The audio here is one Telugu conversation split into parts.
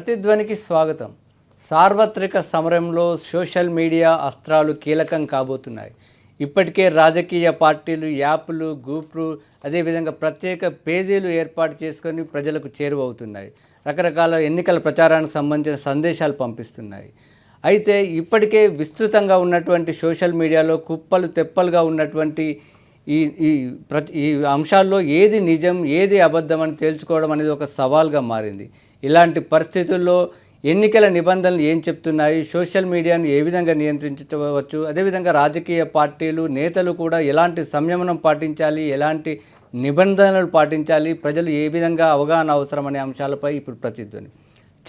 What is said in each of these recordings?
ప్రతిధ్వనికి స్వాగతం. సార్వత్రిక సమరంలో సోషల్ మీడియా అస్త్రాలు కీలకం కాబోతున్నాయి. ఇప్పటికే రాజకీయ పార్టీలు యాప్లు గ్రూప్లు అదేవిధంగా ప్రత్యేక పేజీలు ఏర్పాటు చేసుకొని ప్రజలకు చేరువవుతున్నాయి. రకరకాల ఎన్నికల ప్రచారానికి సంబంధించిన సందేశాలు పంపిస్తున్నాయి. అయితే ఇప్పటికే విస్తృతంగా ఉన్నటువంటి సోషల్ మీడియాలో కుప్పలు తెప్పలుగా ఉన్నటువంటి ఈ ఈ ప్రతి ఈ అంశాల్లో ఏది నిజం ఏది అబద్ధం అని తేల్చుకోవడం అనేది ఒక సవాల్గా మారింది. ఇలాంటి పరిస్థితుల్లో ఎన్నికల నిబంధనలు ఏం చెప్తున్నాయి? సోషల్ మీడియాను ఏ విధంగా నియంత్రించవచ్చు? అదేవిధంగా రాజకీయ పార్టీలు నేతలు కూడా ఎలాంటి సంయమనం పాటించాలి? ఎలాంటి నిబంధనలు పాటించాలి? ప్రజలు ఏ విధంగా అవగాహన అవసరం అనే అంశాలపై ఇప్పుడు ప్రతిధ్వని.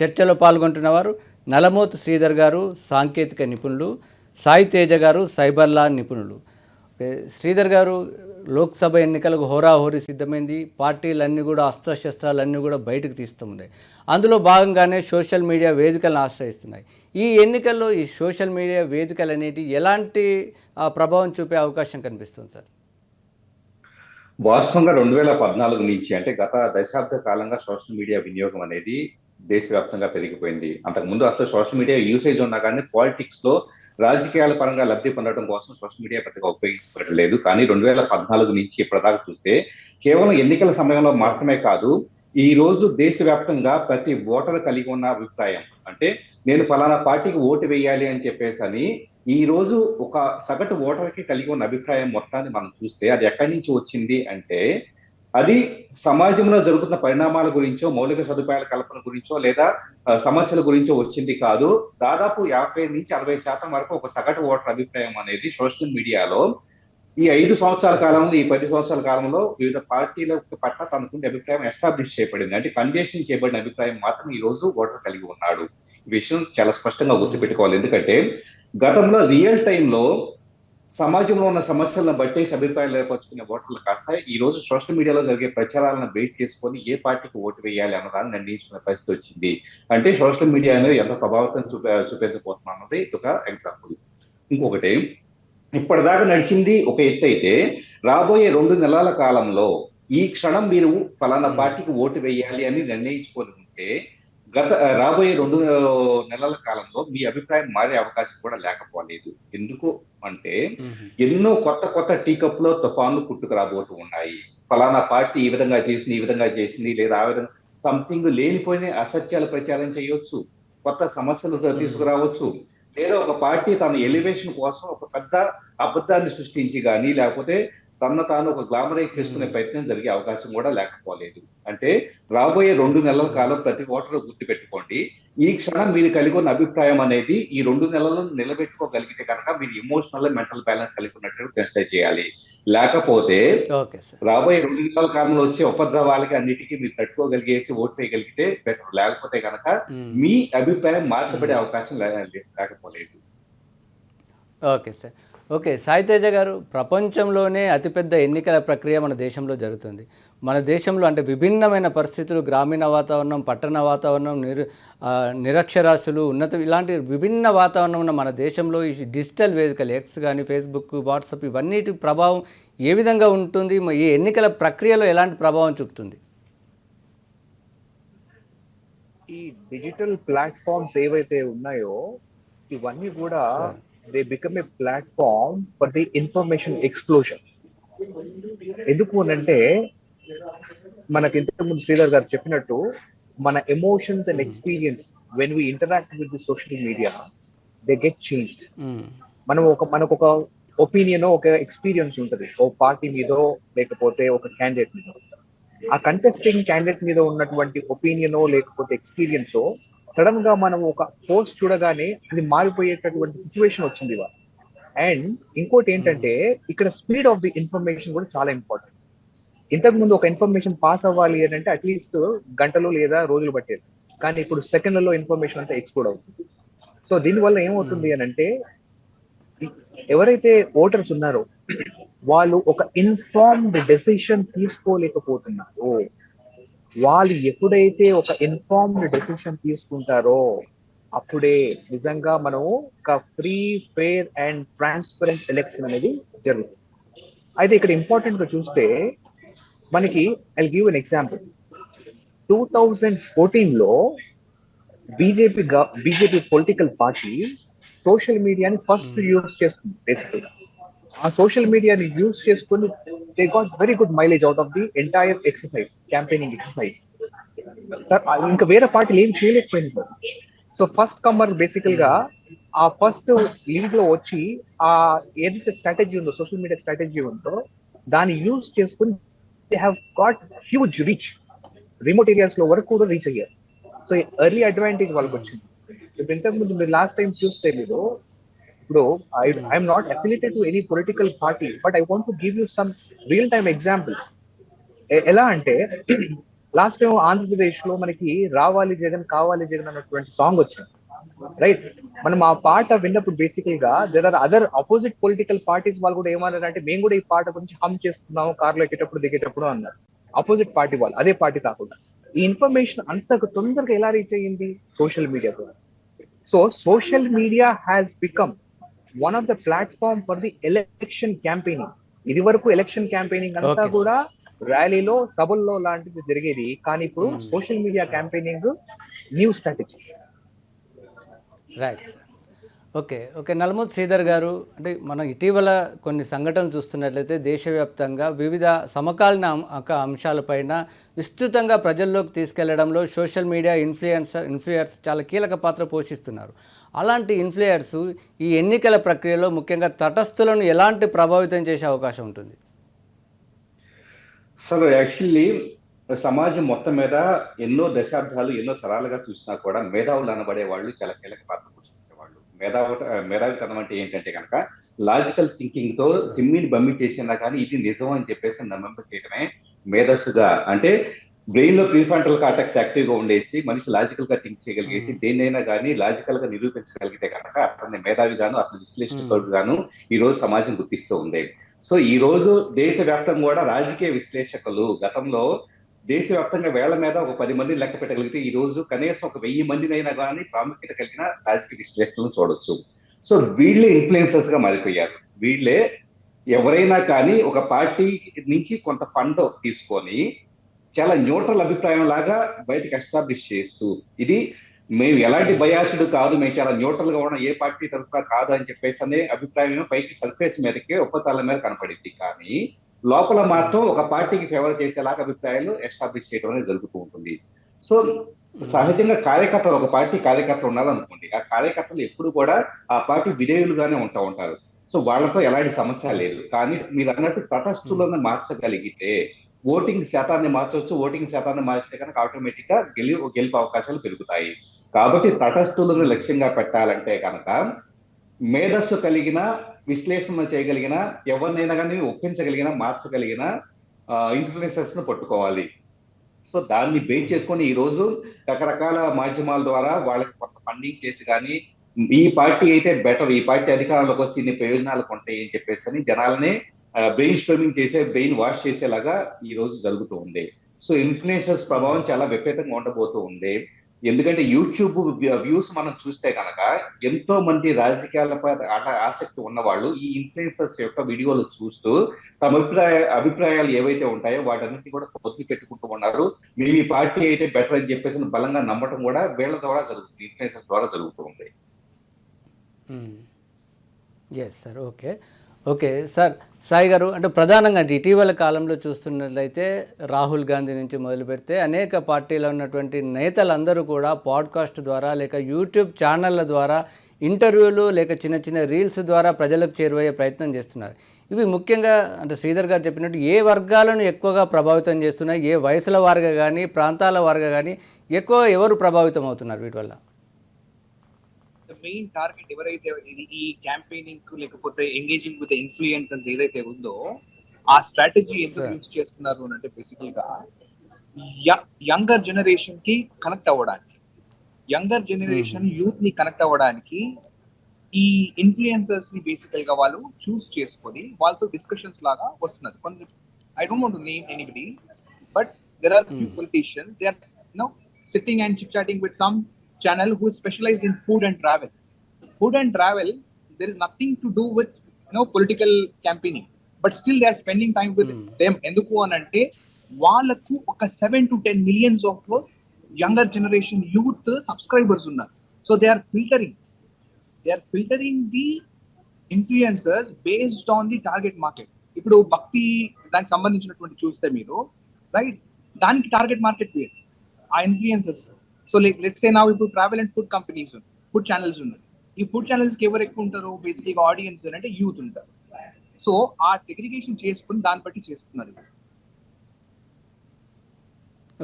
చర్చలో పాల్గొంటున్న వారు నలమోతు శ్రీధర్ గారు సాంకేతిక నిపుణులు సాయి తేజ గారు సైబర్లా నిపుణులు. శ్రీధర్ గారు లోక్సభ ఎన్నికలకు హోరాహోరీ సిద్ధమైంది. పార్టీలన్నీ కూడా అస్త్రశస్త్రాలన్నీ కూడా బయటకు తీస్తున్నాయి. అందులో భాగంగానే సోషల్ మీడియా వేదికలను ఆశ్రయిస్తున్నాయి. ఈ ఎన్నికల్లో ఈ సోషల్ మీడియా వేదికలు అనేటి ఎలాంటి ప్రభావం చూపే అవకాశం కనిపిస్తుంది సార్? వాస్తవంగా రెండు వేల పద్నాలుగు నుంచి అంటే గత దశాబ్ద కాలంగా సోషల్ మీడియా వినియోగం అనేది దేశవ్యాప్తంగా పెరిగిపోయింది. అంతకుముందు అసలు సోషల్ మీడియా యూసేజ్ ఉన్నా కానీ పాలిటిక్స్లో రాజకీయాల పరంగా లబ్ధి పొందడం కోసం సోషల్ మీడియా పెద్దగా ఉపయోగించబడలేదు కానీ రెండు వేల పద్నాలుగు నుంచి ఇప్పటిదాకా చూస్తే కేవలం ఎన్నికల సమయంలో మాత్రమే కాదు ఈ రోజు దేశవ్యాప్తంగా ప్రతి ఓటర్ కలిగి ఉన్న అభిప్రాయం. అంటే నేను ఫలానా పార్టీకి ఓటు వేయాలి అని చెప్పేసి అని ఈ రోజు ఒక సగటు ఓటర్కి కలిగి ఉన్న అభిప్రాయం మొత్తాన్ని మనం చూస్తే అది ఎక్కడి నుంచి వచ్చింది అంటే అది సమాజంలో జరుగుతున్న పరిణామాల గురించో మౌలిక సదుపాయాల కల్పన గురించో లేదా సమస్యల గురించో వచ్చింది కాదు. దాదాపు యాభై నుంచి అరవై శాతం వరకు ఒక సగటు ఓటర్ అభిప్రాయం అనేది సోషల్ మీడియాలో ఈ ఐదు సంవత్సరాల కాలంలో ఈ పది సంవత్సరాల కాలంలో వివిధ పార్టీల పట్ల తనకుండే అభిప్రాయం ఎస్టాబ్లిష్ చేయబడింది. అంటే కన్వేషన్ చేయబడిన అభిప్రాయం మాత్రం ఈ రోజు ఓటర్ కలిగి ఉన్నాడు. ఈ విషయం చాలా స్పష్టంగా గుర్తుపెట్టుకోవాలి. ఎందుకంటే గతంలో రియల్ టైంలో సమాజంలో ఉన్న సమస్యలను బట్టి అభిప్రాయాలు ఏర్పరచుకునే ఓటర్లు కాస్త ఈ రోజు సోషల్ మీడియాలో జరిగే ప్రచారాలను బేస్ చేసుకొని ఏ పార్టీకి ఓటు వేయాలి అన్నదాన్ని నిర్ణయించుకునే పరిస్థితి వచ్చింది. అంటే సోషల్ మీడియా అనేది ఎంత ప్రభావితం చూపే చూపించబోతున్నాం అన్నది ఒక ఎగ్జాంపుల్ ఇంకొకటి ఇప్పటిదాకా నడిచింది ఒక ఎత్తు అయితే రాబోయే రెండు నెలల కాలంలో ఈ క్షణం మీరు ఫలానా పార్టీకి ఓటు వేయాలి అని నిర్ణయించుకొని ఉంటే గత రాబోయే రెండు నెలల కాలంలో మీ అభిప్రాయం మారే అవకాశం కూడా లేకపోలేదు. ఎందుకు అంటే ఎన్నో కొత్త కొత్త టీ కప్లో తుఫాన్లు పుట్టుకురాబోతూ ఉన్నాయి. ఫలానా పార్టీ ఈ విధంగా చేసింది ఈ విధంగా చేసింది లేదా ఆ విధంగా సంథింగ్ లేనిపోయిన అసత్యాలు ప్రచారం చేయొచ్చు కొత్త సమస్యలు తీసుకురావచ్చు లేదా ఒక పార్టీ తన ఎలివేషన్ కోసం ఒక పెద్ద అబద్ధాన్ని సృష్టించి కానీ లేకపోతే తన తాను ఒక గ్లామరైజ్ చేసుకునే ప్రయత్నం జరిగే అవకాశం కూడా లేకపోలేదు. అంటే రాబోయే రెండు నెలల కాలం ప్రతి ఓటరు గుర్తుపెట్టుకోండి. ఈ క్షణం మీరు కలిగి ఉన్న అభిప్రాయం అనేది ఈ రెండు నెలలను నిలబెట్టుకోగలిగితే కనుక మీరు ఎమోషనల్ మెంటల్ బ్యాలెన్స్ కలిగి ఉన్నట్టు కన్సిడర్ చేయాలి. లేకపోతే రాబోయే రెండు నెలల కాలంలో వచ్చే ఉపద్రవాలకి అన్నిటికీ మీరు తట్టుకోగలిగేసి ఓటు వేయగలిగితే బెటర్ లేకపోతే కనుక మ్మ్. మీ అభిప్రాయం మార్చబడే అవకాశం లేకపోలేదు. Okay sir okay Sai Teja గారు ప్రపంచంలోనే అతిపెద్ద ఎన్నికల ప్రక్రియ మన దేశంలో జరుగుతుంది. మన దేశంలో అంటే విభిన్నమైన పరిస్థితులు గ్రామీణ వాతావరణం పట్టణ వాతావరణం నిరు ఆ, నిరక్షరాస్యులు ఉన్నత ఇలాంటి విభిన్న వాతావరణం ఉన్న మన దేశంలో ఈ డిజిటల్ వేదికలు ఎక్స్ కానీ ఫేస్బుక్ వాట్సాప్ ఇవన్నిటి ప్రభావం ఏ విధంగా ఉంటుంది? ఈ ఎన్నికల ప్రక్రియలో ఎలాంటి ప్రభావం చూపుతుంది? ఈ డిజిటల్ ప్లాట్ఫామ్స్ ఏవైతే ఉన్నాయో ఇవన్నీ కూడా they become a platform for the information explosion ఎందుకు అనంటే మనకి ఇంతకు ముందు శ్రీధర్ గారు చెప్పినట్టు మన emotions and experience when we interact with the social media they get change. మనం ఒక మనకు ఒక ఒపీనియన్ ఒక ఎక్స్పీరియన్స్ ఉంటుంది. ఓ పార్టీ మీదో లేకపోతే ఒక క్యాండిడేట్ మీద. ఆ కంటెస్టింగ్ క్యాండిడేట్ మీద ఉన్నటువంటి ఒపీనియన్ లేకపోతే ఎక్స్పీరియన్స్ సడన్గా మనం ఒక పోస్ట్ చూడగానే అది మారిపోయేటటువంటి సిచ్యువేషన్ వచ్చింది ఇవాళ. అండ్ ఇంకోటి ఏంటంటే ఇక్కడ స్పీడ్ ఆఫ్ ది ఇన్ఫర్మేషన్ కూడా చాలా ఇంపార్టెంట్. ఇంతకు ముందు ఒక ఇన్ఫర్మేషన్ పాస్ అవ్వాలి అని అంటే అట్లీస్ట్ గంటలు లేదా రోజులు పట్టేది. కానీ ఇప్పుడు సెకండ్లలో ఇన్ఫర్మేషన్ అంతా ఎక్స్ప్లోడ్ అవుతుంది. సో దీనివల్ల ఏమవుతుంది అని అంటే ఎవరైతే ఓటర్స్ ఉన్నారో వాళ్ళు ఒక ఇన్ఫార్మ్డ్ డెసిషన్ తీసుకోలేకపోతున్నారు వాళ్ళు ఎప్పుడైతే ఒక ఇన్ఫార్మ్డ్ డెసిషన్ తీసుకుంటారో అప్పుడే నిజంగా మనం ఒక free fair and transparent election అనేది జరుగుతుంది. అయితే ఇక్కడ ఇంపార్టెంట్గా చూస్తే మనకి I give an example two thousand ఫోర్టీన్లో BJP BJP political party social మీడియాని ఫస్ట్ యూజ్ చేస్తుంది బేసిక్గా ఆ సోషల్ మీడియాని యూజ్ చేసుకుని they got very good mileage out of the entire exercise campaigning exercise ఇంకా వేరే పార్టీలు ఏం చేయలేకపోయింది సార్. సో ఫస్ట్ కమ్మర్ బేసికల్గా ఆ ఫస్ట్ లీడ్లో వచ్చి ఆ ఏదైతే స్ట్రాటజీ ఉందో సోషల్ మీడియా స్ట్రాటజీ ఉందో దాన్ని యూజ్ చేసుకుని they have got huge reach remote ఏరియాస్లో వరకు కూడా రీచ్ అయ్యారు. సో ఎర్లీ అడ్వాంటేజ్ వాళ్ళకి వచ్చింది. ఇప్పుడు ఇంతకుముందు మీరు లాస్ట్ టైం చూస్తే మీరు ఇప్పుడు I I'm not affiliated to any political party but I want to give you some real time examples ఎలా అంటే లాస్ట్ టైం ఆంధ్రప్రదేశ్లో మనకి రావాలి జగన్ కావాలి జగన్ అన్నటువంటి సాంగ్ వచ్చింది. రైట్ మనం ఆ పాట విన్నప్పుడు బేసికల్గా there are other opposite political parties వాళ్ళు కూడా ఏమన్నారు అంటే మేము కూడా ఈ పాట గురించి హమ్ చేస్తున్నాము కార్లో ఎక్కేటప్పుడు దిగేటప్పుడు అన్నారు. అపోజిట్ పార్టీ వాళ్ళు అదే పార్టీ కాకుండా. ఈ ఇన్ఫర్మేషన్ అంత తొందరగా ఎలా రీచ్ అయ్యింది? సోషల్ మీడియా ద్వారా. So social media has become one of the platform for the election campaigning ఇది వరకు ఎలక్షన్ క్యాంపెయినింగ్ అంతా. కూడా ర్యాలీలో సభల్లో లాంటిది జరిగేది. కానీ ఇప్పుడు social media campaigning new strategy right sir okay okay నల్మూత్ Sridhar గారు అంటే మనం ఇటీవల కొన్ని సంఘటనలు చూస్తున్నట్లయితే దేశవ్యాప్తంగా వివిధ సమకాలీన అంశాలపైన విస్తృతంగా ప్రజల్లోకి తీసుకెళ్ళడంలో సోషల్ మీడియా ఇన్ఫ్లుయెన్సర్ ఇన్ఫ్లుయర్స్ చాలా కీలక పాత్ర పోషిస్తున్నారు. అలాంటి ఇన్ఫ్లుయర్స్ ఈ ఎన్నికల ప్రక్రియలో ముఖ్యంగా తటస్థులను ఎలాంటి ప్రభావితం చేసే అవకాశం ఉంటుంది? అసలు యాక్చువల్లీ సమాజం మొత్తం మీద ఎన్నో దశాబ్దాలు ఎన్నో తరాలుగా చూసినా కూడా మేధావులు అనబడే వాళ్ళు చాలా కీలక పాత్ర పోషించేవాళ్ళు. మేధావు మేధావితనం అంటే ఏంటంటే కనుక లాజికల్ థింకింగ్తో తిమ్మిని బమ్మి చేసినా కానీ ఇది నిజం అని చెప్పేసి నమ్మింప చేయడమే మేధస్సుగా. అంటే బ్రెయిన్లో ప్రీఫ్రంటల్ కార్టెక్స్ యాక్టివ్గా ఉండేసి మనిషి లాజికల్గా థింక్ చేయగలిగేసి దేన్నైనా కానీ లాజికల్గా నిరూపించగలిగితే కనుక అతన్ని మేధావిగాను అతను విశ్లేషకుడుగాను ఈ రోజు సమాజం గుర్తిస్తూ ఉంది. సో ఈ రోజు దేశవ్యాప్తంగా కూడా రాజకీయ విశ్లేషకులు గతంలో దేశవ్యాప్తంగా వేళ్ళ మీద ఒక పది మంది లెక్క పెట్టగలిగితే ఈ రోజు కనీసం ఒక వెయ్యి మందినైనా కానీ ప్రాముఖ్యత కలిగిన రాజకీయ విశ్లేషకులను చూడొచ్చు. సో వీళ్ళే ఇన్ఫ్లుయెన్సర్స్గా మారిపోయారు. వీళ్ళే ఎవరైనా కానీ ఒక పార్టీ నుంచి కొంత ఫండ్ తీసుకొని చాలా న్యూట్రల్ అభిప్రాయం లాగా బయటకు ఎస్టాబ్లిష్ చేస్తూ ఇది మేము ఎలాంటి బయాసుడు కాదు మేము చాలా న్యూట్రల్గా ఉన్న ఏ పార్టీ తరఫున కాదు అని చెప్పేసి అనే అభిప్రాయం పైకి సర్ఫేస్ మీదకే ఒప్పతాల మీద కనపడింది. కానీ లోపల మాత్రం ఒక పార్టీకి ఫేవర్ చేసేలాగా అభిప్రాయాలు ఎస్టాబ్లిష్ చేయడం అనేది జరుగుతూ ఉంటుంది. సో సహజంగా కార్యకర్తలు ఒక పార్టీ కార్యకర్తలు ఉండాలనుకోండి ఆ కార్యకర్తలు ఎప్పుడు కూడా ఆ పార్టీ విధేయులుగానే ఉంటా ఉంటారు. సో వాళ్ళతో ఎలాంటి సమస్య లేదు. కానీ మీరు అన్నట్టు తటస్థులను మార్చగలిగితే ఓటింగ్ శాతాన్ని మార్చవచ్చు ఓటింగ్ శాతాన్ని మార్చితే కనుక ఆటోమేటిక్గా గెలి గెలుపు అవకాశాలు పెరుగుతాయి. కాబట్టి తటస్థులను లక్ష్యంగా పెట్టాలంటే కనుక మేధస్సు కలిగిన విశ్లేషణ చేయగలిగిన ఎవరినైనా కానీ ఒప్పించగలిగిన మార్చగలిగిన ఇన్ఫ్లుయెన్సెస్ను పట్టుకోవాలి. సో దాన్ని బేస్ చేసుకొని ఈ రోజు రకరకాల మాధ్యమాల ద్వారా వాళ్ళకి కొంత ఫండింగ్ చేసి కానీ ఈ పార్టీ అయితే బెటర్ ఈ పార్టీ అధికారంలోకి వస్తే ఇన్ని ప్రయోజనాలు ఉంటాయి అని చెప్పేసి అని జనాలనే బ్రెయిన్ స్ట్రీమింగ్ చేసే బ్రెయిన్ వాష్ చేసేలాగా ఈ రోజు జరుగుతూ ఉంది. సో ఇన్ఫ్లుయెన్సర్స్ ప్రభావం చాలా విపరీతంగా ఉండబోతూ ఉంది. ఎందుకంటే యూట్యూబ్ వ్యూస్ మనం చూస్తే కనుక ఎంతో మంది రాజకీయాలపై ఆట- ఆసక్తి ఉన్నవాళ్ళు ఈ ఇన్ఫ్లుయెన్సర్స్ యొక్క వీడియోలు చూస్తూ తమ అభిప్రాయ అభిప్రాయాలు ఏవైతే ఉంటాయో వాటన్నిటిని కూడా పొద్దు పెట్టుకుంటూ ఉన్నారు. మేము ఈ పార్టీ అయితే బెటర్ అని చెప్పేసి బలంగా నమ్మటం కూడా వీళ్ళ ద్వారా జరుగుతుంది ఇన్ఫ్లుయెన్సర్స్ ద్వారా జరుగుతూ ఉంది. Yes sir okay okay sir. Sai గారు అంటే ప్రధానంగా ఇటీవల కాలంలో చూస్తున్నట్లయితే రాహుల్ గాంధీ నుంచి మొదలు పెడితే అనేక పార్టీలో ఉన్నటువంటి నేతలందరూ కూడా పాడ్కాస్ట్ ద్వారా లేక యూట్యూబ్ ఛానళ్ళ ద్వారా ఇంటర్వ్యూలు లేక చిన్న చిన్న రీల్స్ ద్వారా ప్రజలకు చేరువయ్యే ప్రయత్నం చేస్తున్నారు. ఇవి ముఖ్యంగా అంటే శ్రీధర్ గారు చెప్పినట్టు ఏ వర్గాలను ఎక్కువగా ప్రభావితం చేస్తున్నాయి ఏ వయసుల వారుగా కానీ ప్రాంతాల వారుగా కానీ ఎక్కువ ఎవరు ప్రభావితం అవుతున్నారు వీటి వల్ల? మెయిన్ టార్గెట్ ఎవరైతే ఈ క్యాంపెయినింగ్ లేకపోతే ఎంగేజింగ్ విత్ ఇన్ఫ్లుయెన్సర్స్ ఏదైతే ఉందో ఆ స్ట్రాటజీ ఎందుకు. యూజ్ చేస్తున్నారు అని అంటే బేసికల్గా యంగర్ జనరేషన్కి కనెక్ట్ అవ్వడానికి యంగర్ జనరేషన్ యూత్ని కనెక్ట్ అవ్వడానికి ఈ ఇన్ఫ్లుయెన్సర్స్ని బేసికల్గా వాళ్ళు చూస్ చేసుకొని వాళ్ళతో డిస్కషన్స్ లాగా వస్తున్నారు కొంత I don't want name anybody but there are few. Politician they are no sitting and chit chatting with some channel who is specialized in food and travel. Food and travel, there is nothing to do with you know political campaigning, but still they are spending time with Hmm. them. ఎందుకు అని అంటే వాళ్ళకు ఒక seven to ten millions of younger generation youth subscribers ఉన్నారు so they are filtering they are filtering the influencers based on the target market ఇప్పుడు భక్తి దానికి సంబంధించినటువంటి చూస్తే మీరు రైట్ దానికి టార్గెట్ మార్కెట్ వేరు ఆ influencers so like let's say నా ఇప్పుడు travel and food companies food channels ఉన్నాయి. ఈ ఫుడ్ ఛానల్స్కి ఎవరు ఎక్కువ ఉంటారు? బేసిక్గా ఆడియన్స్ అంటే యూత్ ఉంటారు. సో ఆ సెగ్రిగేషన్ చేసుకుని దాన్ని బట్టి చేస్తున్నారు.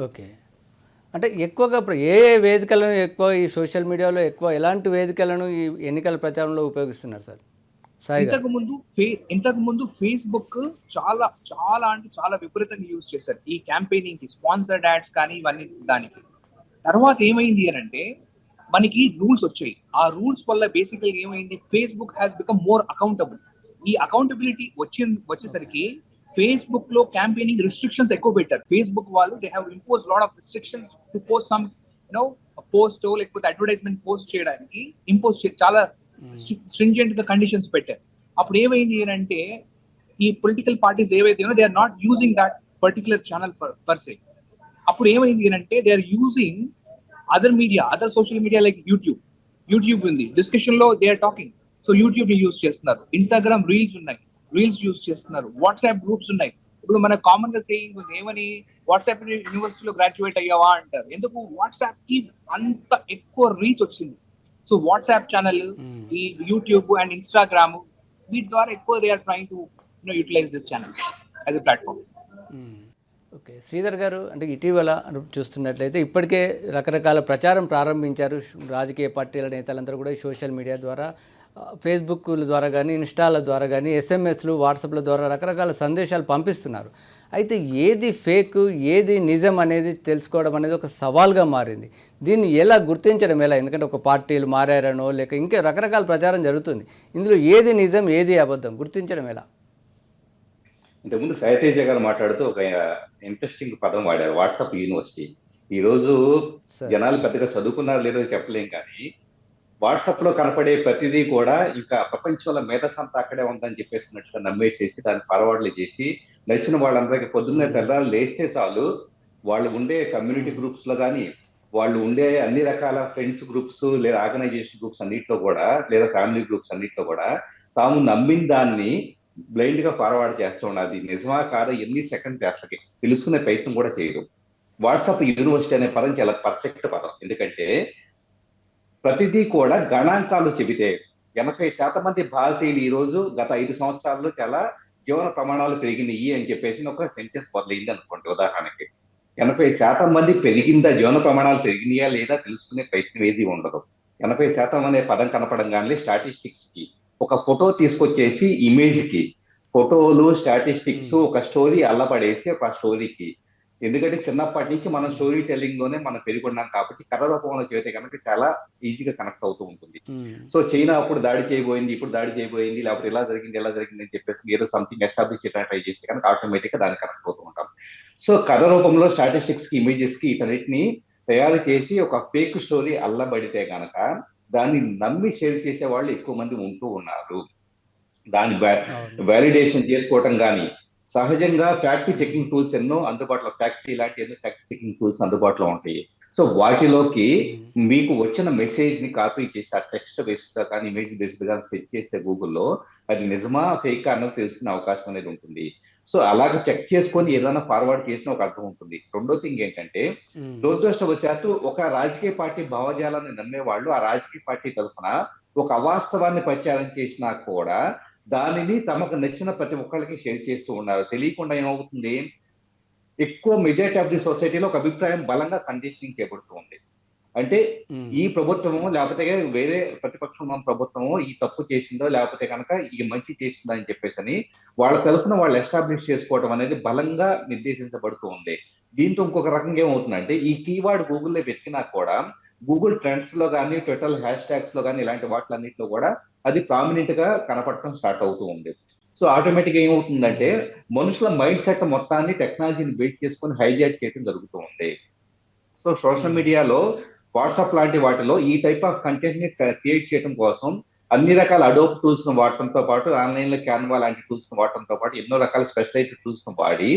ఓకే. అంటే ఎక్కువగా ఇప్పుడు ఏ ఏ వేదికలను ఎక్కువ ఈ సోషల్ మీడియాలో ఎక్కువ ఎలాంటి వేదికలను ఈ ఎన్నికల ప్రచారంలో ఉపయోగిస్తున్నారు సార్? ఇంతకు ముందు ఫే ఇంతకు ముందు ఫేస్బుక్ చాలా చాలా అంటే చాలా విపరీతంగా యూజ్ చేశారు. ఈ క్యాంపెయినింగ్కి స్పాన్సర్డ్ యాడ్స్ కానీ ఇవన్నీ దానికి. తర్వాత ఏమైంది అని అంటే మనకి రూల్స్ వచ్చాయి. ఆ రూల్స్ వల్ల బేసికల్ ఏమైంది? Facebook has become more accountable ఈ అకౌంటబిలిటీ వచ్చి వచ్చేసరికి ఫేస్బుక్లో క్యాంపెయినింగ్ రిస్ట్రిక్షన్స్ ఎక్కువ పెట్టారు. ఫేస్బుక్ వాళ్ళు they have impose lot of restrictions to post some you know post లేకపోతే అడ్వర్టైజ్మెంట్ పోస్ట్ చేయడానికి ఇంపోజ్ చాలా స్ట్రింజెంట్గా కండిషన్స్ పెట్టారు. అప్పుడు ఏమైంది అంటే ఈ పొలిటికల్ పార్టీస్ ఏవైతే they are not using that particular channel for per se అప్పుడు ఏమైంది అంటే they are using other media other social media like YouTube YouTube ఉంది. డిస్కషన్లో దే ఆర్ టాకింగ్ సో యూట్యూబ్ని యూజ్ చేస్తున్నారు. ఇన్స్టాగ్రామ్ రీల్స్ ఉన్నాయి. రీల్స్ యూజ్ చేస్తున్నారు. వాట్సాప్ గ్రూప్స్ ఉన్నాయి. ఇప్పుడు మన కామన్గా సేయింగ్ ఉంది ఏమని? వాట్సాప్ యూనివర్సిటీలో గ్రాడ్యుయేట్ అయ్యావా? అంటారు. ఎందుకు? వాట్సాప్కి అంత ఎక్కువ రీచ్ వచ్చింది. సో వాట్సాప్ ఛానల్ ఈ యూట్యూబ్ అండ్ ఇన్స్టాగ్రామ్ వీటి ద్వారా ఎక్కువ they are trying to utilize this channels as a platform. Okay. Sridhar గారు అంటే ఇటీవల చూస్తున్నట్లయితే ఇప్పటికే రకరకాల ప్రచారం ప్రారంభించారు. రాజకీయ పార్టీల నేతలందరూ కూడా ఈ సోషల్ మీడియా ద్వారా ఫేస్బుక్ల ద్వారా కానీ ఇన్స్టాల ద్వారా కానీ ఎస్ఎంఎస్లు వాట్సాప్ల ద్వారా రకరకాల సందేశాలు పంపిస్తున్నారు. అయితే ఏది ఫేక్ ఏది నిజం అనేది తెలుసుకోవడం అనేది ఒక సవాల్గా మారింది. దీన్ని ఎలా గుర్తించడం ఎలా? ఎందుకంటే ఒక పార్టీలు మారారనో లేక ఇంకా రకరకాల ప్రచారం జరుగుతుంది. ఇందులో ఏది నిజం ఏది అబద్ధం? గుర్తించడం ఎలా? ఇంతకుముందు సాయితేజ గారు మాట్లాడుతూ ఒక ఇంట్రెస్టింగ్ పదం వాడారు వాట్సాప్ యూనివర్సిటీ. ఈ రోజు. జనాలు పెద్దగా చదువుకున్నారో లేదో చెప్పలేం కానీ వాట్సాప్లో కనపడే ప్రతిదీ కూడా ఇంకా ప్రపంచంలో మేధసంతా అక్కడే ఉందని చెప్పేసినట్టుగా నమ్మేసేసి దాన్ని ఫార్వర్డ్లు చేసి నచ్చిన వాళ్ళందరికీ పొద్దున్నే తెల్లారు లేస్తే చాలు వాళ్ళు ఉండే కమ్యూనిటీ గ్రూప్స్లో కానీ వాళ్ళు ఉండే అన్ని రకాల ఫ్రెండ్స్ గ్రూప్స్ లేదా ఆర్గనైజేషన్ గ్రూప్స్ అన్నిట్లో కూడా లేదా ఫ్యామిలీ గ్రూప్స్ అన్నిట్లో కూడా తాము నమ్మిన దాన్ని బ్లైండ్గా ఫార్వర్డ్ చేస్తూ ఉండాలి. నిజమా కాదా ఎన్ని సెకండ్ అసలుకి తెలుసుకునే ప్రయత్నం కూడా చేయరు. వాట్సాప్ యూనివర్సిటీ అనే పదం చాలా పర్ఫెక్ట్ పదం. ఎందుకంటే ప్రతిదీ కూడా గణాంకాలు చెబితే ఎనభై శాతం మంది భారతీయులు ఈ రోజు గత ఐదు సంవత్సరాల్లో చాలా జీవన ప్రమాణాలు పెరిగినాయి అని చెప్పేసి ఒక సెంటెన్స్ మొదలైంది అనుకోండి ఉదాహరణకి. ఎనభై శాతం మంది పెరిగిందా జీవన ప్రమాణాలు పెరిగినాయా లేదా తెలుసుకునే ప్రయత్నం ఏది ఉండదు. ఎనభై శాతం అనే పదం కనపడంగానే స్టాటిస్టిక్స్కి ఒక ఫోటో తీసుకొచ్చేసి ఇమేజ్కి ఫోటోలు స్టాటిస్టిక్స్ ఒక స్టోరీ అల్లబడేసి ఒక స్టోరీకి. ఎందుకంటే చిన్నప్పటి నుంచి మనం స్టోరీ టెల్లింగ్లోనే మనం పెరుగున్నాం కాబట్టి కథ రూపంలో చేస్తే కనుక చాలా ఈజీగా కనెక్ట్ అవుతూ ఉంటుంది. సో చైనా అప్పుడు దాడి చేయబోయింది ఇప్పుడు దాడి చేయబోయింది లేకపోతే ఇలా జరిగింది ఎలా జరిగింది అని చెప్పేసి ఏదో సంథింగ్ ఎస్టాబ్లిష్ చేయడానికి ట్రై చేస్తే కనుక ఆటోమేటిక్గా దాన్ని కనెక్ట్ అవుతూ ఉంటాం. సో కథ రూపంలో స్టాటిస్టిక్స్కి ఇమేజెస్కి వీటన్నిటిని తయారు చేసి ఒక ఫేక్ స్టోరీ అల్లబడితే గనక దాన్ని నమ్మి షేర్ చేసే వాళ్ళు ఎక్కువ మంది ఉంటూ ఉన్నారు. దాని. వ్యాలిడేషన్ చేసుకోవటం కానీ సహజంగా ఫ్యాక్ట్ చెకింగ్ టూల్స్ ఎన్నో అందుబాటులో ఫ్యాక్టరీ ఇలాంటి ఎన్నో ఫ్యాక్ట్ చెకింగ్ టూల్స్ అందుబాటులో ఉంటాయి. సో వాటిలోకి మీకు వచ్చిన మెసేజ్ని కాపీ చేసి ఆ టెక్స్ట్ బేస్డ్గా కానీ ఇమేజ్ బేస్డ్గా సెట్ చేస్తే గూగుల్లో అది నిజమా ఫేక్ అన్నది తెలుసుకునే అవకాశం అనేది ఉంటుంది. సో అలాగ చెక్ చేసుకొని ఏదైనా ఫార్వర్డ్ చేసిన ఒక అర్థం ఉంటుంది. రెండో థింగ్ ఏంటంటే. దురదృష్టవశాత్తు ఒక రాజకీయ పార్టీ భావజాలాన్ని నమ్మే వాళ్ళు ఆ రాజకీయ పార్టీ తరఫున ఒక అవాస్తవాన్ని ప్రచారం చేసినా కూడా దానిని తమకు నచ్చిన ప్రతి ఒక్కరికి షేర్ చేస్తూ ఉన్నారు. తెలియకుండా ఏమవుతుంది? ఎక్కువ మెజారిటీ ఆఫ్ ది సొసైటీలో ఒక అభిప్రాయం బలంగా కండిషనింగ్ చేయబడుతూ ఉంది. అంటే. ఈ ప్రభుత్వము లేకపోతే వేరే ప్రతిపక్షం ఉన్న ప్రభుత్వము ఈ తప్పు చేసిందో లేకపోతే కనుక ఈ మంచి చేసిందో అని చెప్పేసి అని వాళ్ళ తరఫున వాళ్ళు ఎస్టాబ్లిష్ చేసుకోవడం అనేది బలంగా నిర్దేశించబడుతూ ఉంది. దీంతో ఇంకొక రకంగా ఏమవుతుందంటే ఈ కీవర్డ్ గూగుల్లో వెతికినా కూడా గూగుల్ ట్రెండ్స్లో కానీ ట్విట్టర్ హ్యాష్ ట్యాగ్స్లో కానీ ఇలాంటి వాటిలన్నింటిలో కూడా అది ప్రామినెంట్గా కనపడటం స్టార్ట్ అవుతూ ఉంది. సో ఆటోమేటిక్గా ఏమవుతుందంటే మనుషుల మైండ్ సెట్ మొత్తాన్ని టెక్నాలజీని బేస్ చేసుకొని హైజాక్ చేయడం జరుగుతూ ఉంది. సో సోషల్ మీడియాలో వాట్సాప్ లాంటి వాటిలో ఈ టైప్ ఆఫ్ కంటెంట్ని క్రియేట్ చేయడం కోసం అన్ని రకాల అడోప్ టూల్స్ను వాడటంతో పాటు ఆన్లైన్లో క్యాన్వా లాంటి టూల్స్ను వాడటంతో పాటు ఎన్నో రకాల స్పెషలైజ్డ్ టూల్స్ను వాడి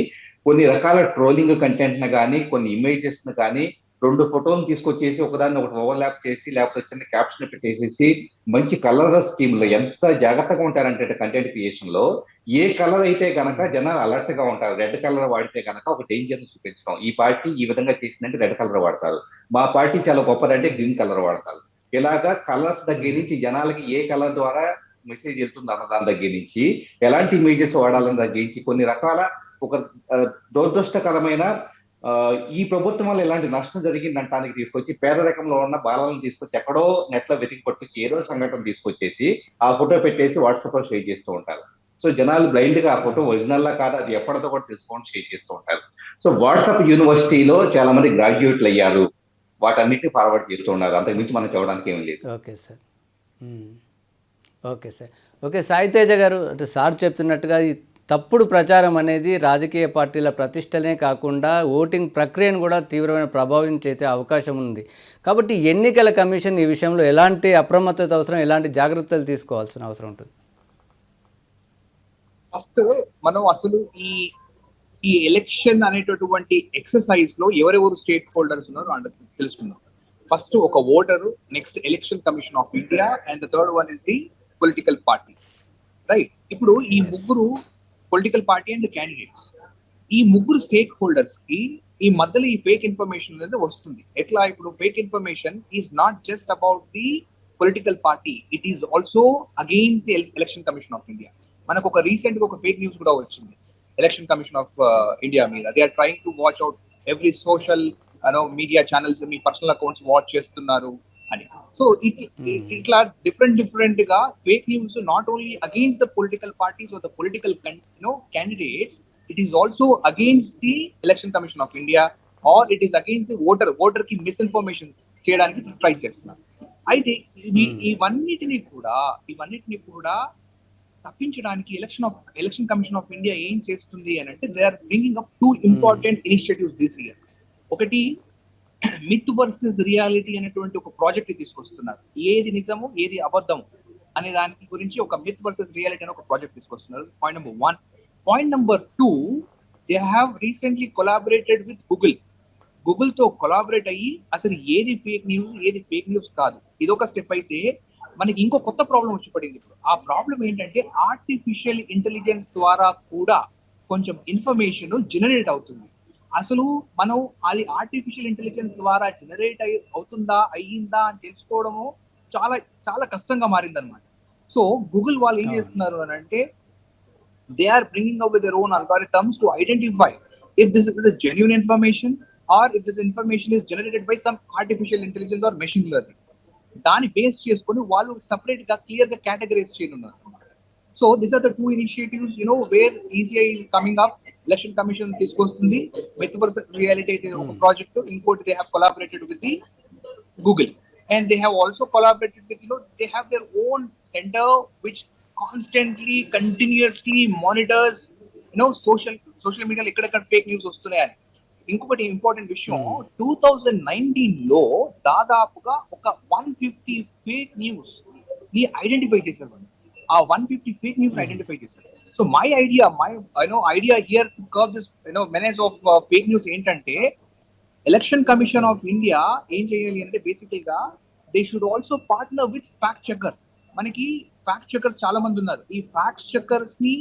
కొన్ని రకాల ట్రోలింగ్ కంటెంట్ను కానీ కొన్ని ఇమేజెస్ను కానీ రెండు ఫోటోలు తీసుకొచ్చేసి ఒకదాన్ని ఒకటి ఓవర్లాప్ చేసి లేకపోతే చిన్న క్యాప్షన్ పెట్టేసేసి మంచి కలర్ స్కీమ్లో ఎంత జాగ్రత్తగా ఉంటారంటే కంటెంట్ క్రియేషన్లో ఏ కలర్ అయితే గనక జనాలు అలర్ట్గా ఉంటారు రెడ్ కలర్ వాడితే గనక ఒక డేంజర్ చూపించడం. ఈ పార్టీ ఈ విధంగా చేసిందంటే రెడ్ కలర్ వాడతారు. మా పార్టీ చాలా గొప్పదంటే గ్రీన్ కలర్ వాడతారు. ఇలాగా కలర్స్ దగ్గర నుంచి జనాలకి ఏ కలర్ ద్వారా మెసేజ్ వెళ్తుంది అన్న దాని దగ్గర నుంచి ఎలాంటి ఇమేజెస్ వాడాలని దగ్గర నుంచి కొన్ని రకాల ఒక దురదృష్టకరమైన ఈ ప్రభుత్వం వల్ల ఎలాంటి నష్టం జరిగిందంటానికి తీసుకొచ్చి పేదరికంలో ఉన్న బాలలను తీసుకొచ్చి ఎక్కడో నెట్లో వెతికి పట్టుకొచ్చి ఏదో సంఘటన తీసుకొచ్చేసి ఆ ఫోటో పెట్టేసి వాట్సాప్లో షేర్ చేస్తూ ఉంటారు. సో జనాలు బ్లైండ్గా ఆ ఫోటో ఒరిజినల్ లా కాదు అది ఎప్పటితో కూడా డిస్కౌంట్ షేర్ చేస్తూ ఉంటారు. సో వాట్సాప్ యూనివర్సిటీలో చాలా మంది గ్రాడ్యుయేట్లు అయ్యారు. వాటన్నిటిని ఫార్వర్డ్ చేస్తూ ఉన్నారు. అంతకు మించి మనం చూడడానికి ఏం లేదు. Okay sir. Okay sir. Okay Saiteja గారు అంటే సార్ చెప్తున్నట్టుగా ఈ తప్పుడు ప్రచారం అనేది రాజకీయ పార్టీల ప్రతిష్టనే కాకుండా ఓటింగ్ ప్రక్రియను కూడా తీవ్రమైన ప్రభావం చేసే అవకాశం ఉంది. కాబట్టి ఎన్నికల కమిషన్ ఈ విషయంలో ఎలాంటి అప్రమత్తత అవసరం ఎలాంటి జాగ్రత్తలు తీసుకోవాల్సిన అవసరం ఉంటుంది? ఫస్ట్ మనం అసలు ఈ ఈ ఎలక్షన్ అనేటటువంటి ఎక్సర్సైజ్లో ఎవరెవరు స్టేక్ హోల్డర్స్ ఉన్నారో అంటే తెలుసుకుందాం. ఫస్ట్ ఒక voter next election commission of India and the third one is the political party right ఇప్పుడు ఈ ముగ్గురు పొలిటికల్ పార్టీ అండ్ క్యాండిడేట్స్ ఈ ముగ్గురు స్టేక్ హోల్డర్స్కి ఈ మధ్యలో ఈ ఫేక్ ఇన్ఫర్మేషన్ అనేది వస్తుంది. ఎట్లా? ఇప్పుడు fake information is not just about the political party it is also against the election commission of India మనకు ఒక రీసెంట్గా ఒక ఫేక్ న్యూస్ కూడా వచ్చింది. ఎలక్షన్ కమిషన్ ఆఫ్ ఇండియా మీద. They are trying to watch out every social అనో మీడియా ఛానల్స్ మీ పర్సనల్ అకౌంట్స్ వాచ్ చేస్తున్నారు అని. సో ఇట్లా డిఫరెంట్ డిఫరెంట్గా fake news not only against the political parties or the political no candidates it is also against the election commission of India or it is against the voter ఓటర్కి misinformation చేయడానికి ట్రై చేస్తున్నారు. అయితే ఇవి- ఇవన్నిటిని కూడా ఇవన్నిటిని కూడా తప్పించడానికి election of election commission of India ఏం చేస్తుంది అని అంటే they are bringing up two important initiatives this year ఒకటి మిత్ వర్సెస్ రియాలిటీ అనేటువంటి ఒక ప్రాజెక్ట్ తీసుకొస్తున్నారు. ఏది నిజము ఏది అబద్ధము అనే దాని గురించి ఒక మిత్ వర్సెస్ రియాలిటీ అనే ఒక ప్రాజెక్ట్ తీసుకొస్తున్నారు. Point number one point number two they have recently collaborated with Google గూగుల్తో collaborate అయ్యి అసలు ఏది ఫేక్ న్యూస్ ఏది ఫేక్ న్యూస్ కాదు. ఇదొక స్టెప్ అయితే మనకి ఇంకో కొత్త ప్రాబ్లం వచ్చి పడింది ఇప్పుడు. ఆ ప్రాబ్లం ఏంటంటే ఆర్టిఫిషియల్ ఇంటెలిజెన్స్ ద్వారా కూడా కొంచెం ఇన్ఫర్మేషన్ జనరేట్ అవుతుంది. అసలు మనం అది ఆర్టిఫిషియల్ ఇంటెలిజెన్స్ ద్వారా జనరేట్ అయి అవుతుందా అయ్యిందా అని తెలుసుకోవడము చాలా చాలా కష్టంగా మారింది అనమాట సో గూగుల్ వాళ్ళు ఏం చేస్తున్నారు అని అంటే they are bringing out their own algorithms to identify if this is genuine information or if this information is generated by some artificial intelligence or machine learning దాన్ని బేస్ చేసుకొని వాళ్ళు సపరేట్గా క్లియర్గా కేటగరైజ్ చేయనున్నారు. So this are the two initiatives you know where ECI coming up election commission తీసుకొస్తుంది. మెథవర్స్ రియాలిటీ అయితే ఒక ప్రాజెక్ట్ ఇంకోటి they have collaborated with the they have also collaborated with, you know, they have their own center which constantly, continuously monitors, you know, social social media ఎక్కడెక్కడ ఫేక్ న్యూస్ వస్తున్నాయని. ఇంకొకటి ఇంపార్టెంట్ విషయం టూ థౌజండ్ నైన్టీన్లో దాదాపుగా ఒక వన్ ఫిఫ్టీ ఫేక్ న్యూస్ని ఐడెంటిఫై చేశారు వాళ్ళు. ఆ one fifty fake news identify చేశారు. So my idea my you know idea here to curb this you know menace of fake news ఏంటంటే ఎలక్షన్ కమిషన్ ఆఫ్ ఇండియా ఏం చేయాలి అంటే బేసికల్గా they should also partner with fact checkers మనకి ఫ్యాక్ట్ చెకర్స్ చాలా మంది ఉన్నారు. ఈ ఫ్యాక్ట్ చెకర్స్ని.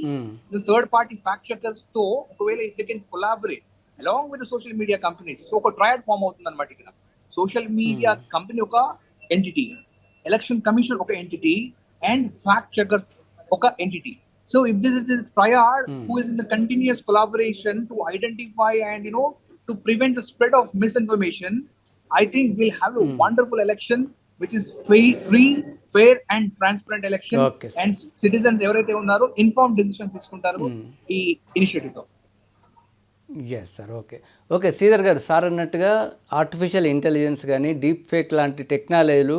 థర్డ్ పార్టీ ఫ్యాక్ట్ చెకర్స్తో ఒకవేళ if they can collaborate along with social media companies so ఒక ట్రయల్ ఫామ్ అవుతుంది అనమాట ఇక్కడ సోషల్ మీడియా కంపెనీ ఒక ఎంటిటీ ఎలక్షన్ కమిషన్ ఒక ఎంటిటీ అండ్ ఫ్యాక్ట్ చెకర్స్ ఒక entity so if this is trial Hmm. Who is in the continuous collaboration to identify and you know to prevent the spread of misinformation I think will have a Hmm. Wonderful election which is free free fair and transparent election Okay, sir. And citizens ఎవరైతే ఉన్నారో ఇన్ఫార్మ్ డెసిషన్ తీసుకుంటారు Hmm. ఈ ఇనిషియేటివ్తో yes sir okay okay Sridhar గారు సార్ అన్నట్టుగా ఆర్టిఫిషియల్ ఇంటెలిజెన్స్ కానీ డీప్ ఫేక్ లాంటి టెక్నాలజీలు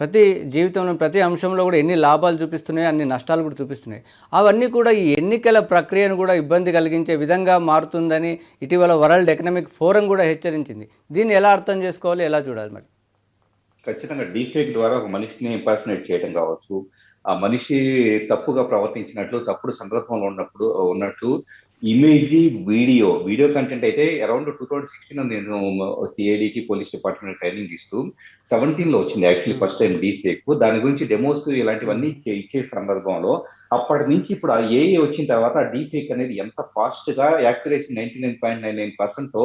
ప్రతి జీవితంలో ప్రతి అంశంలో కూడా ఎన్ని లాభాలు చూపిస్తున్నాయి అన్ని నష్టాలు కూడా చూపిస్తున్నాయి. అవన్నీ కూడా ఈ ఎన్నికల ప్రక్రియను కూడా ఇబ్బంది కలిగించే విధంగా మారుతుందని ఇటీవల వరల్డ్ ఎకనామిక్ ఫోరం కూడా హెచ్చరించింది. దీన్ని ఎలా అర్థం చేసుకోవాలి ఎలా చూడాలి మరి? ఖచ్చితంగా డీఫేక్ ద్వారా ఒక మనిషిని ఇంపర్సనేట్ చేయడం కావచ్చు. ఆ మనిషి తప్పుగా ప్రవర్తించినట్లు తప్పుడు సందర్భంలో ఉన్నప్పుడు ఉన్నట్లు ఇమేజ్ వీడియో వీడియో కంటెంట్ అయితే అరౌండ్ టూ థౌసండ్ సిక్స్టీన్ నేను సిఐడికి పోలీస్ డిపార్ట్మెంట్ ట్రైనింగ్ ఇస్తూ సెవెంటీన్లో వచ్చింది actually first time deep fake. దాని గురించి డెమోస్ ఇలాంటివన్నీ ఇచ్చే- ఇచ్చే సందర్భంలో అప్పటి నుంచి ఇప్పుడు ఆ ఏఏ వచ్చిన తర్వాత డీప్ ఫేక్ అనేది ఎంత ఫాస్ట్గా accuracy ninety nine point nine nine percent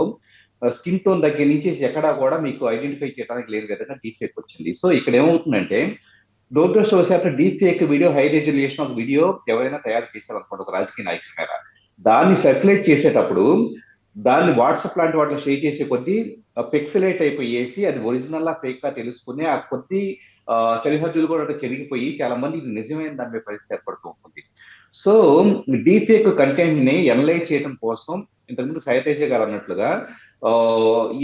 skin tone దగ్గర నుంచి ఎక్కడా కూడా మీకు ఐడెంటిఫై చేయడానికి లేదు విధంగా డీప్ ఫేక్ వచ్చింది. సో ఇక్కడ ఏమవుతుందంటే దురదృష్టవశాత్తు deep fake video high resolution ఒక వీడియో ఎవరైనా తయారు చేశారనుకోండి ఒక రాజకీయ నాయకుల మీద దాన్ని సర్క్యులేట్ చేసేటప్పుడు దాన్ని వాట్సాప్ లాంటి వాటిలో షేర్ చేసే కొద్దీ పిక్సలేట్ అయిపోయేసి అది ఒరిజినల్ ఫేక్గా తెలుసుకుని ఆ కొద్ది సరిహద్దులు కూడా చెరిగిపోయి చాలా మంది ఇది నిజమైన దాని మీద పరిస్థితి ఏర్పడుతూ ఉంటుంది. సో డీఫేక్ కంటెంట్ని ఎనలైజ్ చేయడం కోసం ఇంతకుముందు సైతేజ గారు అన్నట్లుగా ఆ,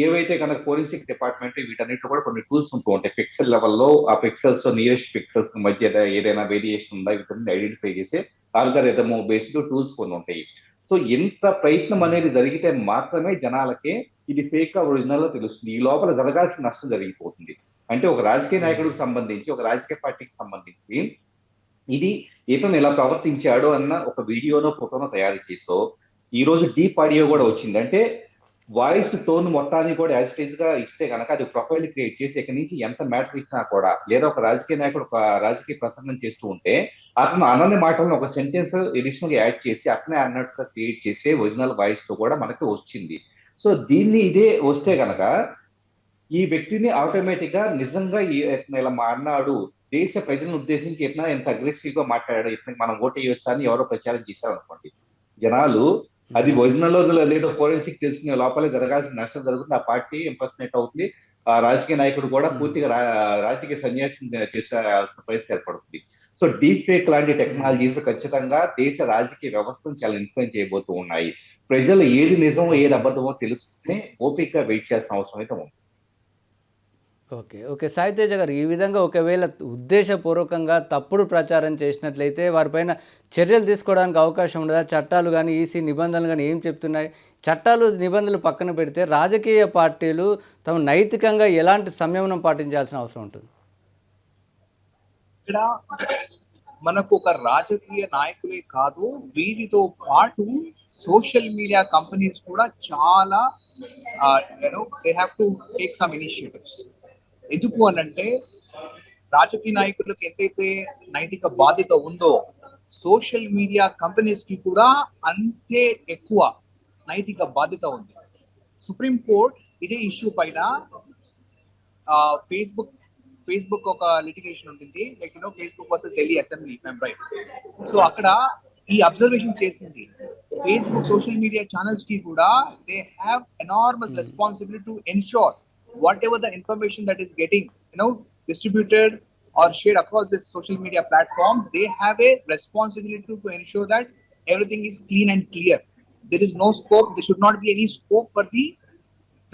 ఏవైతే కనుక ఫోరెన్సిక్ డిపార్ట్మెంట్ వీటన్నిటిలో కూడా కొన్ని టూల్స్ ఉంటూ ఉంటాయి. పిక్సెల్ లెవెల్లో ఆ పిక్సెల్స్ నియరెస్ట్ పిక్సెల్స్ మధ్య ఏదైనా వేరియేషన్ ఉందా వీటన్ని ఐడెంటిఫై చేసే ఆల్గారిథమ్ బేస్డ్ టూల్స్ కొన్ని ఉంటాయి. సో ఎంత ప్రయత్నం అనేది జరిగితే మాత్రమే జనాలకి ఇది ఫేక్ ఒరిజినల్ తెలుస్తుంది. ఈ లోపల జరగాల్సిన నష్టం జరిగిపోతుంది. అంటే ఒక రాజకీయ నాయకుడికి సంబంధించి ఒక రాజకీయ పార్టీకి సంబంధించి ఇది ఇతను ఇలా ప్రవర్తించాడు అన్న ఒక వీడియోనో ఫోటోనో తయారు చేసో ఈ రోజు డీప్ ఆడియో కూడా వచ్చింది. అంటే వాయిస్ టోన్ మొత్తాన్ని కూడా యాజిటేజ్గా ఇస్తే కనుక అది ప్రొఫైల్ క్రియేట్ చేసి ఇక్కడి నుంచి ఎంత మ్యాటర్ ఇచ్చినా కూడా లేదా ఒక రాజకీయ నాయకుడు ఒక రాజకీయ ప్రసంగం చేస్తూ ఉంటే అతను అనని మాటలను ఒక సెంటెన్స్ ఎడిషనల్ యాడ్ చేసి అతనే అన్నట్టుగా క్రియేట్ చేసే ఒరిజినల్ వాయిస్తో కూడా మనకి వచ్చింది. సో దీన్ని ఇదే వస్తే కనుక ఈ వ్యక్తిని ఆటోమేటిక్గా నిజంగా ఇలా మాట్లాడు దేశ ప్రజలను ఉద్దేశించి ఇతను ఎంత అగ్రెసివ్గా మాట్లాడాడు ఇతనికి మనం ఓటు వేయొచ్చా అని ఎవరో ప్రచారం చేశారు అనుకోండి జనాలు అది ఒరిజినల్ లేదో ఫోరెన్సిక్ తెలుసుకునే లోపలే జరగాల్సిన నష్టం జరుగుతుంది. ఆ పార్టీ ఇంపర్సనేట్ అవుతుంది. ఆ రాజకీయ నాయకుడు కూడా పూర్తిగా రాజకీయ సన్యాసం చేయాల్సిన పరిస్థితి ఏర్పడుతుంది. సో డీప్ ఫేక్ లాంటి టెక్నాలజీస్ ఖచ్చితంగా దేశ రాజకీయ వ్యవస్థను చాలా ఇన్ఫ్లుయెన్స్ చేయబోతూ ఉన్నాయి. ప్రజలు ఏది నిజమో ఏది అబద్ధమో తెలుసుకుని ఓపికగా వెయిట్ చేసిన అవసరం అయితే ఉంది. ఓకే. ఓకే సాయితేజ గారు ఈ విధంగా ఒకవేళ ఉద్దేశపూర్వకంగా తప్పుడు ప్రచారం చేసినట్లయితే వారిపైన చర్యలు తీసుకోవడానికి అవకాశం ఉండదా? చట్టాలు కానీ ఈసీ నిబంధనలు కానీ ఏం చెప్తున్నాయి? చట్టాలు నిబంధనలు పక్కన పెడితే రాజకీయ పార్టీలు తమ నైతికంగా ఎలాంటి సంయమనం పాటించాల్సిన అవసరం ఉంటుంది? ఇక్కడ మనకు ఒక రాజకీయ నాయకులే కాదు వీరితో పాటు సోషల్ మీడియా కంపెనీస్ కూడా చాలా you know they have to take some initiatives ఎందుకు అనంటే రాజకీయ నాయకులకు ఎంతైతే నైతిక బాధ్యత ఉందో సోషల్ మీడియా కంపెనీస్కి కూడా అంతే ఎక్కువ నైతిక బాధ్యత ఉంది. సుప్రీం కోర్ట్ ఇదే ఇష్యూ పైన ఫేస్బుక్ ఫేస్బుక్ ఒక లిటిగేషన్ ఉంటుంది. Like you know Facebook versus Delhi assembly member. So అక్కడ ఈ అబ్జర్వేషన్ చేసింది. ఫేస్బుక్ సోషల్ మీడియా ఛానల్స్కి కూడా they have enormous responsibility to ensure whatever the information that is getting you know distributed or shared across this social media platform, they have a responsibility to ensure that everything is clean and clear. There is no scope, there should not be any scope for the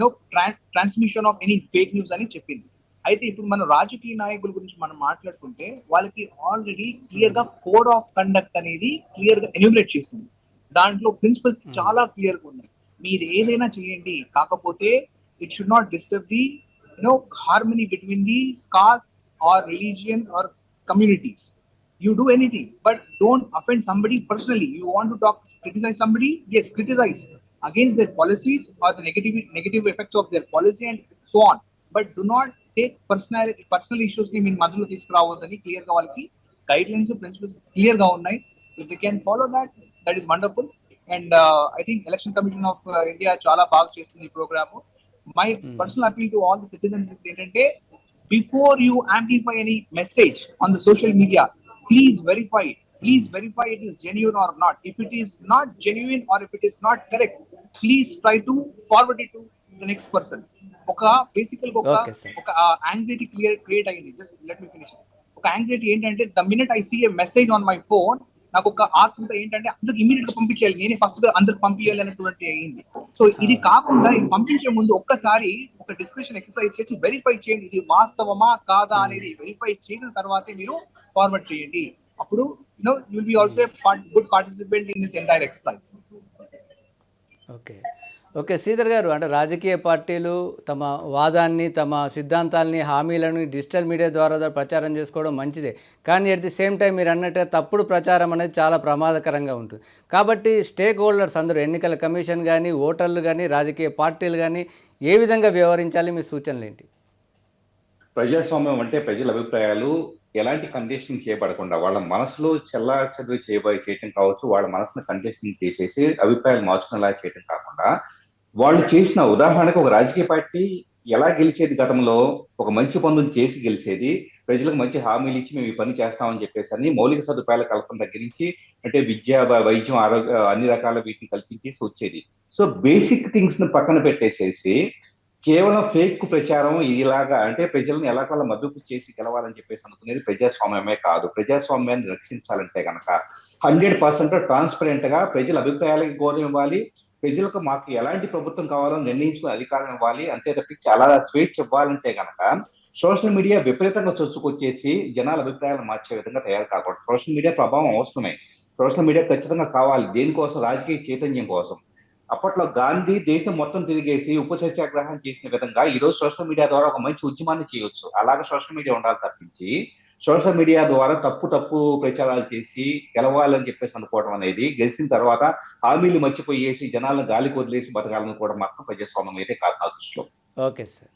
you know, tran- transmission of any fake news అని చెప్పింది అయితే ఇప్పుడు మన రాజకీయ నాయకుల గురించి మనం మాట్లాడుకుంటే వాళ్ళకి ఆల్రెడీ క్లియర్గా కోడ్ ఆఫ్ కండక్ట్ అనేది క్లియర్గా ఎన్యూమినేట్ చేసింది దాంట్లో ప్రిన్సిపల్స్ చాలా క్లియర్గా ఉన్నాయి మీరు ఏదైనా చేయండి కాకపోతే It should not disturb the you know harmony between the caste or religions or communities. You do anything, but don't offend somebody personally. You want to talk, criticize somebody? Yes, criticize against their policies or the negative negative effects of their policy and so on. But do not take personality personal issues ని మీ మధ్యలో తీసుకురావద్దని క్లియర్ గా వాళ్ళకి గైడ్ లైన్స్ ప్రిన్సిపల్స్ క్లియర్ గా ఉన్నాయి if they can follow that that is wonderful and I think election commission of India చాలా బాగా చేస్తుంది ఈ programme my personal appeal to all the citizens ఏంటంటే before you amplify any message on the social media please verify please verify it is genuine or not if it is not genuine or if it is not correct please try to forward it to next person ఒక బేసికల్ ఒక ఒక యాంగ్జైటీ క్లియర్ క్రియేట్ అయ్యింది జస్ట్ లెట్ మీ ఫినిష్ ఒక యాంగ్జైటీ ఏంటంటే the minute I see a message on my phone నాకు ఒక ఆత్మ ఏంటంటే అందరికి ఇమీడియట్గా పంపించేయాలి. నేనే ఫస్ట్ అందరికి పంపించాలి అన్నటువంటి అయింది. సో ఇది కాకుండా ఇది పంపించే ముందు ఒక్కసారి ఒక డిస్కషన్ ఎక్సర్సైజ్ చేసి వెరిఫై చేయండి. ఇది వాస్తవమా కాదా అనేది వెరిఫై చేసిన తర్వాతే మీరు ఫార్వర్డ్ చేయండి. అప్పుడు you know you'll be also good participant in this entire exercise okay okay Sridhar గారు అంటే రాజకీయ పార్టీలు తమ వాదాన్ని తమ సిద్ధాంతాలని హామీలను డిజిటల్ మీడియా ద్వారా ప్రచారం చేసుకోవడం మంచిదే. కానీ అట్ ది సేమ్ టైం మీరు అన్నట్టుగా తప్పుడు ప్రచారం అనేది చాలా ప్రమాదకరంగా ఉంటుంది కాబట్టి స్టేక్ హోల్డర్స్ అందరూ ఎన్నికల కమిషన్ కానీ ఓటర్లు కానీ రాజకీయ పార్టీలు కానీ ఏ విధంగా వ్యవహరించాలి మీ సూచనలు ఏంటి? ప్రజాస్వామ్యం అంటే ప్రజల అభిప్రాయాలు ఎలాంటి కండిషనింగ్ చేయబడకుండా వాళ్ళ మనసులో చెల్లా చదువు చేయబోయే చేయటం కావచ్చు వాళ్ళ మనసును కండిషనింగ్ చేసేసి అభిప్రాయాలు మార్చుకునేలా చేయటం కాకుండా వాళ్ళు చేసిన ఉదాహరణకు ఒక రాజకీయ పార్టీ ఎలా గెలిచేది గతంలో ఒక మంచి పనులు చేసి గెలిచేది ప్రజలకు మంచి హామీలు ఇచ్చి మేము ఈ పని చేస్తామని చెప్పేసి అని మౌలిక సదుపాయాల కల్పన దగ్గర నుంచి అంటే విద్య వైద్యం ఆరోగ్య అన్ని రకాల వీటిని కల్పించేసి వచ్చేది. సో బేసిక్ థింగ్స్ని పక్కన పెట్టేసేసి కేవలం ఫేక్ ప్రచారం ఇలాగా అంటే ప్రజలను ఎలాగోలా మద్దతు చేసి గెలవాలని చెప్పేసి అనుకునేది ప్రజాస్వామ్యమే కాదు. ప్రజాస్వామ్యాన్ని రక్షించాలంటే కనుక హండ్రెడ్ పర్సెంట్ ట్రాన్స్పరెంట్గా ప్రజల అభిప్రాయాలకు గౌరవం ఇవ్వాలి ప్రజలకు మాకు ఎలాంటి ప్రభుత్వం కావాలో నిర్ణయించుకునే అధికారం ఇవ్వాలి అంతే తప్పించి అలా స్వేచ్ఛ ఇవ్వాలంటే కనుక సోషల్ మీడియా విపరీతంగా చొచ్చుకొచ్చేసి జనాల అభిప్రాయాలు మార్చే విధంగా తయారు కాకూడదు. సోషల్ మీడియా ప్రభావం అవసరమే. సోషల్ మీడియా ఖచ్చితంగా కావాలి. దేనికోసం? రాజకీయ చైతన్యం కోసం. అప్పట్లో గాంధీ దేశం మొత్తం తిరిగేసి ఉప సత్యాగ్రహం చేసిన విధంగా ఈరోజు సోషల్ మీడియా ద్వారా ఒక మంచి ఉద్యమాన్ని చేయొచ్చు. అలాగే సోషల్ మీడియా ఉండాలి తప్పించి సోషల్ మీడియా ద్వారా తప్పు తప్పు ప్రచారాలు చేసి గెలవాలని చెప్పేసి అనుకోవడం అనేది గెలిచిన తర్వాత హామీలు మర్చిపోయేసి జనాలను గాలికి వదిలేసి బతకాలనుకోవడం మాత్రం ప్రజాస్వామ్యం అయితే కాదు నా దృష్టిలో. Okay sir.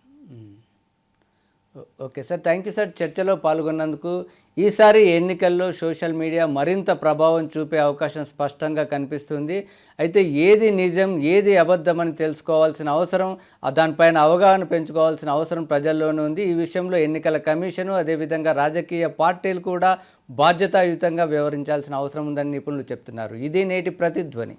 Okay sir thank you sir చర్చలో పాల్గొన్నందుకు. ఈసారి ఎన్నికల్లో సోషల్ మీడియా మరింత ప్రభావం చూపే అవకాశం స్పష్టంగా కనిపిస్తుంది. అయితే ఏది నిజం ఏది అబద్ధం అని తెలుసుకోవాల్సిన అవసరం దానిపైన అవగాహన పెంచుకోవాల్సిన అవసరం ప్రజల్లోనూ ఉంది. ఈ విషయంలో ఎన్నికల కమిషను అదేవిధంగా రాజకీయ పార్టీలు కూడా బాధ్యతాయుతంగా వ్యవహరించాల్సిన అవసరం ఉందని నిపుణులు చెప్తున్నారు. ఇది నేటి ప్రతిధ్వని.